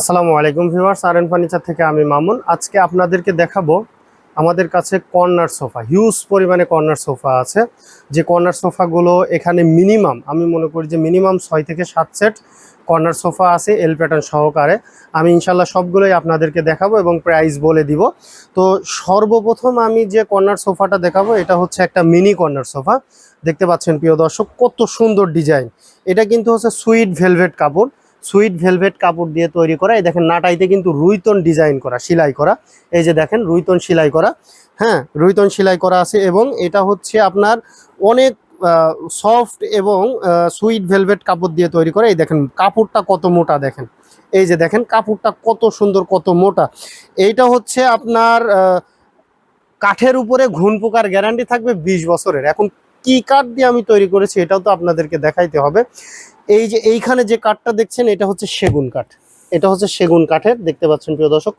আসসালামু আলাইকুম ভিউয়ার্স আর N furniture থেকে আমি মামুন। আজকে আপনাদেরকে দেখাবো আমাদের কাছে কর্নার সোফা, হিউজ পরিমাণে কর্নার সোফা আছে। যে কর্নার সোফাগুলো এখানে মিনিমাম, আমি মনে করি যে মিনিমাম ছয় থেকে সাত সেট কর্নার সোফা আছে এল প্যাটার্ন সহকারে। আমি ইনশাল্লাহ সবগুলোই আপনাদেরকে দেখাবো এবং প্রাইস বলে দিব। তো সর্বপ্রথম আমি যে কর্নার সোফাটা দেখাবো, এটা হচ্ছে একটা মিনি কর্নার সোফা। দেখতে পাচ্ছেন প্রিয় দর্শক, কত সুন্দর ডিজাইন এটা কিন্তু হচ্ছে সুইট ভেলভেট কাপড়। সুইট ভেলভেট কাপড় দিয়ে তৈরি করা। এই দেখেন নাটাইতে কিন্তু রুইতন ডিজাইন করা, সেলাই করা। এই যে দেখেন রুইতন সেলাই করা। হ্যাঁ রুইতন সেলাই করা আছে এবং এটা হচ্ছে আপনার অনেক সফট এবং সুইট ভেলভেট কাপড় দিয়ে তৈরি করা। এই দেখেন কাপড়টা কত মোটা দেখেন। এই যে দেখেন কাপড়টা কত সুন্দর, কত মোটা। এইটা হচ্ছে আপনার কাঠের উপরে ঘুন পোকার গ্যারান্টি থাকবে বিশ বছরের। এখন কি কাঠ দিয়ে আমি তৈরি করেছি এটাও তো আপনাদেরকে দেখাইতে হবে। এই যে এইখানে যে কাঠটা দেখছেন, এটা হচ্ছে সেগুন কাঠ। এটা হচ্ছে সেগুন কাঠের, দেখতে পাচ্ছেন প্রিয় দর্শক।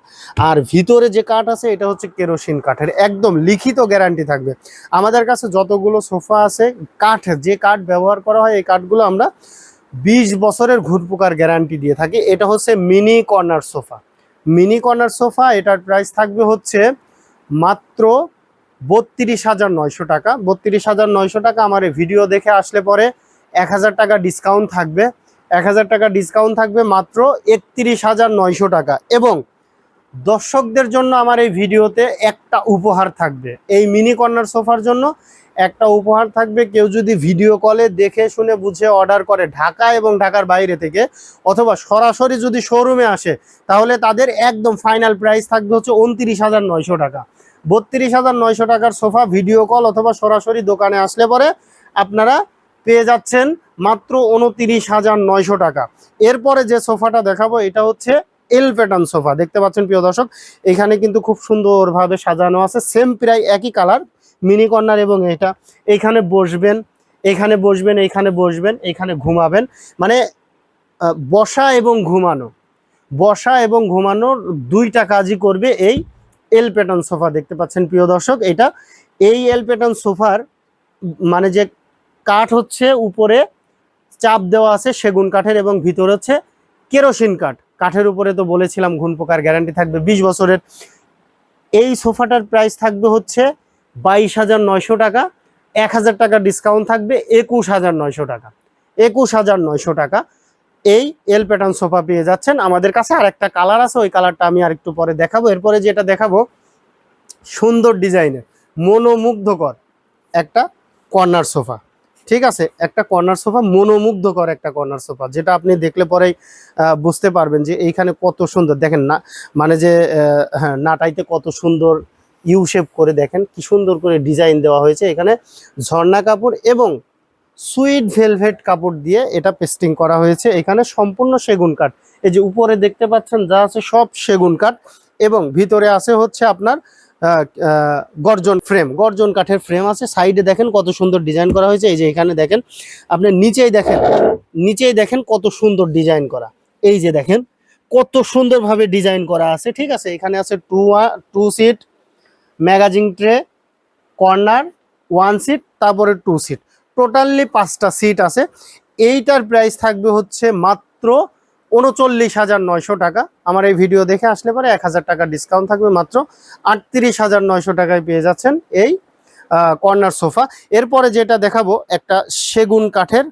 আর ভিতরে যে কাঠ আছে, এটা হচ্ছে কেরোসিন কাঠের। একদম লিখিত গ্যারান্টি থাকবে। আমাদের কাছে যতগুলো সোফা আছে, কাঠ, যে কাঠ ব্যবহার করা হয়, এই কাঠগুলো আমরা বিশ বছরের ঘুরপোকার গ্যারান্টি দিয়ে থাকি। এটা হচ্ছে mini corner sofa. Mini corner sofa, এটার প্রাইস থাকবে হচ্ছে মাত্র বত্রিশ হাজার নয়শো টাকা। বত্রিশ হাজার নয়শো টাকা আমার এই ভিডিও দেখে আসলে পরে এক হাজার টাকা ডিসকাউন্ট থাকবে। এক হাজার টাকা ডিসকাউন্ট থাকবে মাত্র একত্রিশ হাজার নয়শো টাকা এবং দর্শকদের জন্য আমার এই ভিডিওতে একটা উপহার থাকবে। এই মিনি কর্নার সোফার জন্য একটা উপহার থাকবে। কেউ যদি ভিডিও কলে দেখে, শুনে, বুঝে অর্ডার করে ঢাকা এবং ঢাকার বাইরে থেকে অথবা সরাসরি যদি শোরুমে আসে, তাহলে তাদের একদম ফাইনাল প্রাইস থাকবে হচ্ছে উনত্রিশ হাজার নয়শো টাকা। বত্রিশ হাজার নয়শো টাকার সোফা ভিডিও কল অথবা সরাসরি দোকানে আসলে পরে আপনারা পেয়ে যাচ্ছেন মাত্র উনত্রিশ হাজার নয়শো টাকা। এরপরে যে সোফাটা দেখাবো, এটা হচ্ছে এল প্যাটার্ন সোফা। দেখতে পাচ্ছেন প্রিয় দর্শক, এখানে কিন্তু খুব সুন্দরভাবে সাজানো আছে সেম প্রায় একই কালার মিনি কর্নার এবং এটা। এইখানে বসবেন, এখানে বসবেন এইখানে বসবেন, এখানে ঘুমাবেন। মানে বসা এবং ঘুমানো। বসা এবং ঘুমানোর দুইটা কাজই করবে এই এল প্যাটার্ন সোফা দেখতে পাচ্ছেন, প্রিয় দর্শক। এটা এই এল প্যাটার্ন সোফার মানে যে কাঠ হচ্ছে, উপরে চাপ দেওয়া আছে সেগুন কাঠের এবং ভিতরে হচ্ছে কেরোসিন কাঠ। কাঠের উপরে তো বলেছিলাম ঘুন পোকার গ্যারান্টি থাকবে বিশ বছরের। এই সোফাটার প্রাইস থাকবে হচ্ছে বাইশ হাজার নয়শো টাকা। এক হাজার টাকা ডিসকাউন্ট থাকবে একুশ হাজার নয়শো টাকা। একুশ হাজার নয়শো টাকা। এই এল প্যাটার্ন সোফা পেয়ে যাচ্ছেন। আমাদের কাছে আর একটা কালার আছে, ওই কালারটা আমি আর একটু পরে দেখাবো। এরপরে যেটা দেখাবো, সুন্দর ডিজাইনের, মনোমুগ্ধকর একটা কর্নার সোফা ঠিক আছে? একটা কর্নার সোফা মনোমুগ্ধকর একটা কর্নার সোফা যেটা আপনি দেখলে পরেই বুঝতে পারবেন যে এইখানে কত সুন্দর। দেখেন না মানে যে হ্যাঁ নাটাইতে কত সুন্দর ইউ শেপ করে দেখেন, কি সুন্দর করে ডিজাইন দেওয়া হয়েছে। এখানে ঝর্ণা কাপড় এবং সুইট ভেলভেট কাপড় দিয়ে এটা পেস্টিং করা হয়েছে। এখানে সম্পূর্ণ সেগুন কাঠ। এই যে উপরে দেখতে পাচ্ছেন, যা আছে সব সেগুন কাঠ এবং ভিতরে আছে হচ্ছে আপনার গর্জন ফ্রেম। গর্জন কাঠের ফ্রেম আছে। সাইডে দেখেন কত সুন্দর ডিজাইন করা হয়েছে। এই যে এখানে দেখেন, আপনি নিচেই দেখেন নিচেই দেখেন কত সুন্দর ডিজাইন করা। এই যে দেখেন, কত সুন্দরভাবে ডিজাইন করা আছে। ঠিক আছে, এখানে আছে two two seat magazine tray, corner, one seat, তারপরে টু সিট। টোটালি পাঁচটা সিট আছে। এইটার প্রাইস থাকবে হচ্ছে মাত্র উনচল্লিশ হাজার নয়শো টাকা। আমার এই ভিডিও দেখে আসলে পরে এক হাজার টাকা ডিসকাউন্ট থাকবে মাত্র আটত্রিশ হাজার নয়শো টাকায় পেয়ে যাচ্ছেন এই কর্নার সোফা এরপরে যেটা দেখাবো, একটা সেগুন কাঠের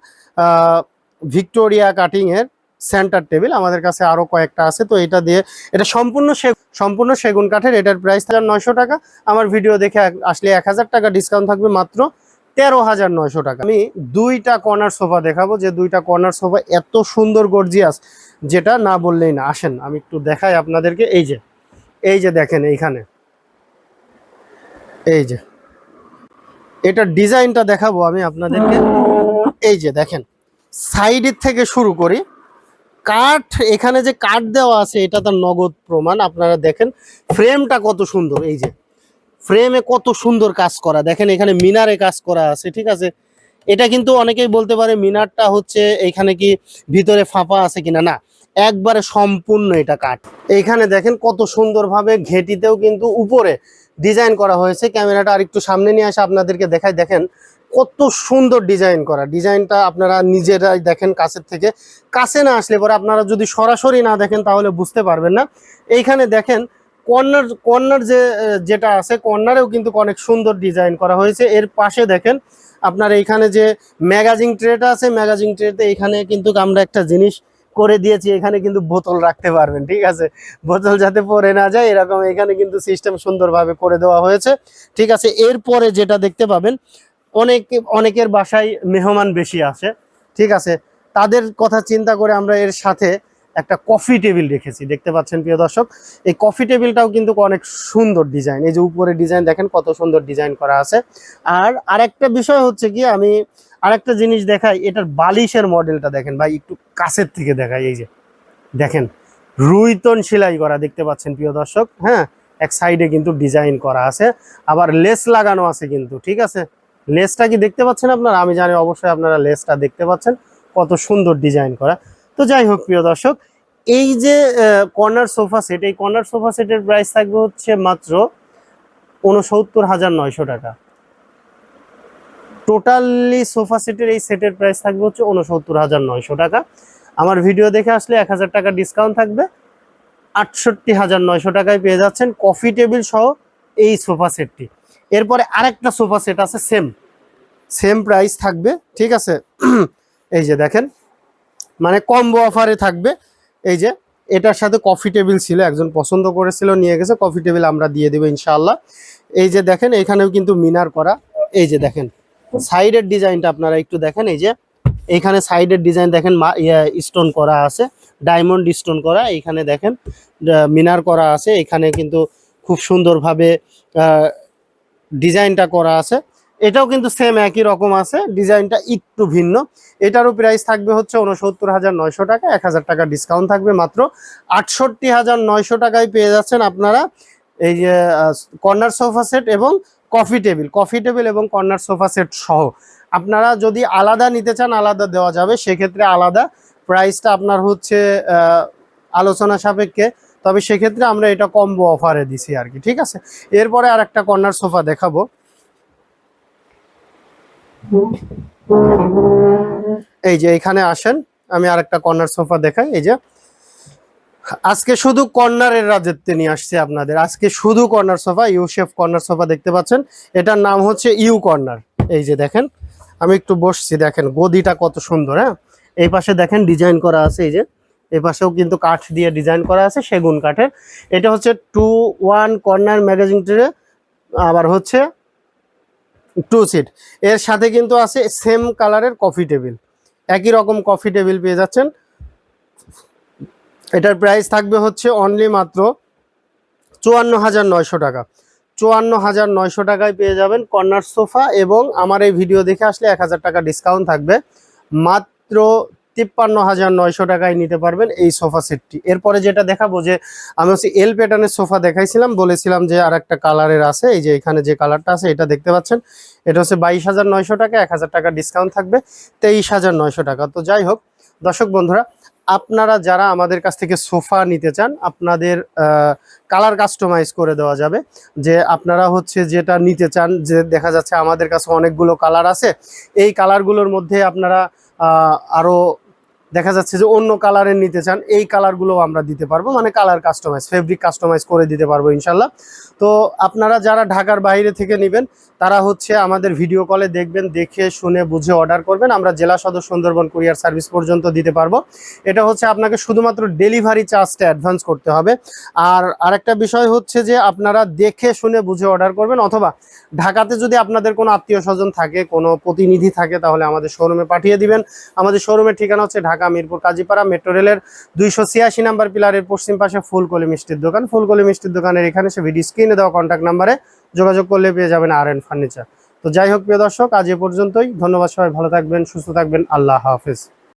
ভিক্টোরিয়া কাটিংয়ের সেন্টার টেবিল আমাদের কাছে আরও কয়েকটা আছে, তো এটা দিয়ে, এটা সম্পূর্ণ সম্পূর্ণ সেগুন কাঠের। এটার প্রাইস হাজার নয়শো টাকা। আমার ভিডিও দেখে আসলে এক হাজার টাকা ডিসকাউন্ট থাকবে মাত্র তেরো হাজার নয়শো টাকা। আমি দুইটা কর্নার সোফা দেখাবো, যে দুইটা কর্নার সোফা এত সুন্দর গর্জিয়াস যেটা না বললেই না। আসেন, আমি একটু দেখাই আপনাদেরকে। এই যে এই যে দেখেন এইখানে। এই যে, এটা ডিজাইনটা দেখাবো আমি আপনাদেরকে। এই যে দেখেন সাইডের থেকে শুরু করি। কাঠ, এখানে যে কাঠ দেওয়া আছে, এটা তার নগদ প্রমাণ, আপনারা দেখেন। ফ্রেমটা কত সুন্দর, এই যে। ফ্রেমে কত সুন্দর কাজ করা। দেখেন, এখানে মিনারে কাজ করা আছে, ঠিক আছে? এটা কিন্তু অনেকেই বলতে পারে মিনারটা হচ্ছে এখানে কি ভিতরে ফাঁপা আছে কিনা। না, একবারে সম্পূর্ণ এটা কাঠ। এইখানে দেখেন কত সুন্দরভাবে ঘেটিতেও কিন্তু উপরে ডিজাইন করা হয়েছে। ক্যামেরাটা আরেকটু সামনে নিয়ে আসে আপনাদেরকে দেখাই। দেখেন, কত সুন্দর ডিজাইন করা। ডিজাইনটা আপনারা নিজেরাই দেখেন কাছের থেকে। কাছে না আসলে পরে আপনারা যদি সরাসরি না দেখেন তাহলে বুঝতে পারবেন না। এইখানে দেখেন কর্নার কর্নার যে যেটা আছে, কর্নারেও কিন্তু অনেক সুন্দর ডিজাইন করা হয়েছে। এর পাশে দেখেন, আপনার এইখানে যে ম্যাগাজিন ট্রেটা আছে, ম্যাগাজিন ট্রেতে এখানে কিন্তু আমরা একটা জিনিস করে দিয়েছি, এখানে কিন্তু বোতল রাখতে পারবেন, ঠিক আছে? বোতল যাতে পরে না যায়, এরকম এখানে কিন্তু সিস্টেম সুন্দরভাবে করে দেওয়া হয়েছে, ঠিক আছে? এরপরে যেটা দেখতে পাবেন, অনেক, অনেকের বাসায় মেহমান বেশি আসে, ঠিক আছে? তাদের কথা চিন্তা করে আমরা এর সাথে একটা কফি টেবিল রেখেছি, দেখতে পাচ্ছেন প্রিয় দর্শক। এই কফি টেবিলটাও কিন্তু অনেক সুন্দর ডিজাইন এই যে উপরে ডিজাইন দেখেন, কত সুন্দর ডিজাইন করা আছে। আর আরেকটা বিষয় হচ্ছে কি, আমি আরেকটা জিনিস দেখাই, এটার বালিশের মডেলটা দেখেন ভাই, একটু কাছের থেকে দেখাই, এই যে দেখেন, রুইতন সেলাই করা দেখতে পাচ্ছেন প্রিয় দর্শক হ্যাঁ? এক সাইডে কিন্তু ডিজাইন করা আছে। আবার লেস লাগানো আছে কিন্তু, ঠিক আছে? লেসটা কি দেখতে পাচ্ছেন আপনারা? আমি জানি অবশ্যই আপনারা লেসটা দেখতে পাচ্ছেন, কত সুন্দর ডিজাইন করা। তো যাই হোক, প্রিয় দর্শক, এই যে কর্নার সোফা সেট এই কর্নার সোফা সেটের প্রাইস থাকবে হচ্ছে মাত্র উনসত্তর হাজার নয়শো টাকা। টোটালি সোফা সেটের এই সেটের প্রাইস থাকবে হচ্ছে উনসত্তর হাজার নয়শো টাকা। আমার ভিডিও দেখে আসলে এক হাজার টাকা ডিসকাউন্ট থাকবে। আটষট্টি হাজার নয়শো টাকায় পেয়ে যাচ্ছেন কফি টেবিল সহ এই সোফা সেটটি এরপরে আরেকটা সোফা সেট আছে সেম সেম প্রাইস থাকবে, ঠিক আছে? এই যে দেখেন মানে কম্বো অফারে থাকবে। এই যে, এটার সাথে কফি টেবিল ছিল, একজন পছন্দ করেছিল, নিয়ে গেছে কফি টেবিল আমরা দিয়ে দেবো ইনশাল্লাহ এই যে দেখেন, এখানেও কিন্তু মিনার করা। এই যে দেখেন সাইডের ডিজাইনটা আপনারা একটু দেখেন, এই যে এইখানে সাইডের ডিজাইন দেখেন স্টোন করা আছে ডায়মন্ড স্টোন করা এইখানে দেখেন মিনার করা আছে, এখানে কিন্তু খুব সুন্দরভাবে ডিজাইনটা করা আছে। এটাও কিন্তু সেম একই রকম আছে, ডিজাইনটা একটু ভিন্ন। এটারও প্রাইস থাকবে হচ্ছে উনসত্তর হাজার নয়শো টাকা, এক হাজার টাকা ডিসকাউন্ট থাকবে মাত্র। আটষট্টি হাজার নয়শো টাকায় পেয়ে যাচ্ছেন আপনারা এই যে কর্নার সোফা সেট এবং কফি টেবিল কফি টেবিল এবং কর্নার সোফা সেট সহ। আপনারা যদি আলাদা নিতে চান, আলাদা দেওয়া যাবে। সেক্ষেত্রে আলাদা প্রাইসটা আপনার হচ্ছে আলোচনা সাপেক্ষে। তবে সেক্ষেত্রে আমরা এটা কম্বো অফারে দিছি আর কি, ঠিক আছে? এরপরে আর একটা কর্নার সোফা দেখাবো। এই যে এখানে আসেন, আমি আরেকটা কর্নার সোফা দেখাই, এই যে। আজকে শুধু কর্নারের রাজত্বে নিয়ে আসছে আপনাদের। আজকে শুধু corner sofa U shape corner sofa দেখতে পাচ্ছেন। এটার নাম হচ্ছে ইউ কর্নার এই যে দেখেন, আমি একটু বসছি, দেখেন গদিটা কত সুন্দর হ্যাঁ? এই পাশে দেখেন ডিজাইন করা আছে, এই যে। এই পাশেও কিন্তু কাঠ দিয়ে ডিজাইন করা আছে, সেগুন কাঠের। এটা হচ্ছে two one corner magazine tray আবার হচ্ছে টু সিট এর সাথে কিন্তু আছে সেম কালারের কফি টেবিল একই রকম কফি টেবিল পেয়ে যাচ্ছেন। এটার প্রাইস থাকবে হচ্ছে অনলি মাত্র চুয়ান্ন হাজার নয়শো টাকা। চুয়ান্ন হাজার নয়শো টাকায় পেয়ে যাবেন কর্নার সোফা এবং আমার এই ভিডিও দেখে আসলে এক হাজার টাকা ডিসকাউন্ট থাকবে। মাত্র তিপ্পান্ন হাজার নয়শো টাকায় নিতে পারবেন এই সোফা সেটটি। এরপরে যেটা দেখাবো যে আমি হচ্ছে এল প্যাটার্নের সোফা দেখাইছিলাম বলেছিলাম যে আর একটা কালারের আছে এই যে এখানে যে কালারটা আছে এটা দেখতে পাচ্ছেন। এটা হচ্ছে বাইশ হাজার নয়শো টাকা এক হাজার টাকা ডিসকাউন্ট থাকবে তেইশ হাজার নয়শো টাকা। তো যাই হোক দর্শক বন্ধুরা আপনারা যারা আমাদের কাছ থেকে সোফা নিতে চান আপনাদের কালার কাস্টমাইজ করে দেওয়া যাবে যে আপনারা হচ্ছে যেটা নিতে চান যে দেখা যাচ্ছে আমাদের কাছে অনেকগুলো কালার আছে এই কালারগুলোর মধ্যে আপনারা আহ, আরও দেখা যাচ্ছে যে অন্য কালারের নিতে চান, এই কালারগুলো আমরা দিতে পারব। মানে কালার কাস্টমাইজ ফেব্রিক কাস্টমাইজ করে দিতে পারব ইনশাল্লাহ তো আপনারা যারা ঢাকার বাইরে থেকে নেবেন, তারা হচ্ছে আমাদের ভিডিও কলে দেখবেন, দেখে শুনে বুঝে অর্ডার করবেন। আমরা জেলা সদর সুন্দরবন কুরিয়ার সার্ভিস পর্যন্ত দিতে পারব। এটা হচ্ছে আপনাকে শুধুমাত্র ডেলিভারি চার্জটা অ্যাডভান্স করতে হবে। আর আরেকটা বিষয় হচ্ছে যে আপনারা দেখে শুনে বুঝে অর্ডার করবেন, অথবা ঢাকাতে যদি আপনাদের কোনো আত্মীয় স্বজন থাকে, কোনো প্রতিনিধি থাকে, তাহলে আমাদের শোরুমে পাঠিয়ে দিবেন। আমাদের শোরুমের ঠিকানা হচ্ছে ঢাকা, মিরপুর, কাজীপাড়া, মেট্রো রেলের দুইশো ছিয়াশি নাম্বার পিলারের পশ্চিম পাশে ফুলকলি মিষ্টির দোকান। ফুলকলি মিষ্টির দোকানের এখানে সে ভিডিও স্ক্রিনে দেওয়া কন্ট্যাক্ট নাম্বারে যোগাযোগ করলে পেয়ে যাবেন আর এন ফার্নিচার তো যাই হোক প্রিয় দর্শক, আজ এ পর্যন্তই। ধন্যবাদ সবাই, ভালো থাকবেন, সুস্থ থাকবেন। আল্লাহ হাফেজ।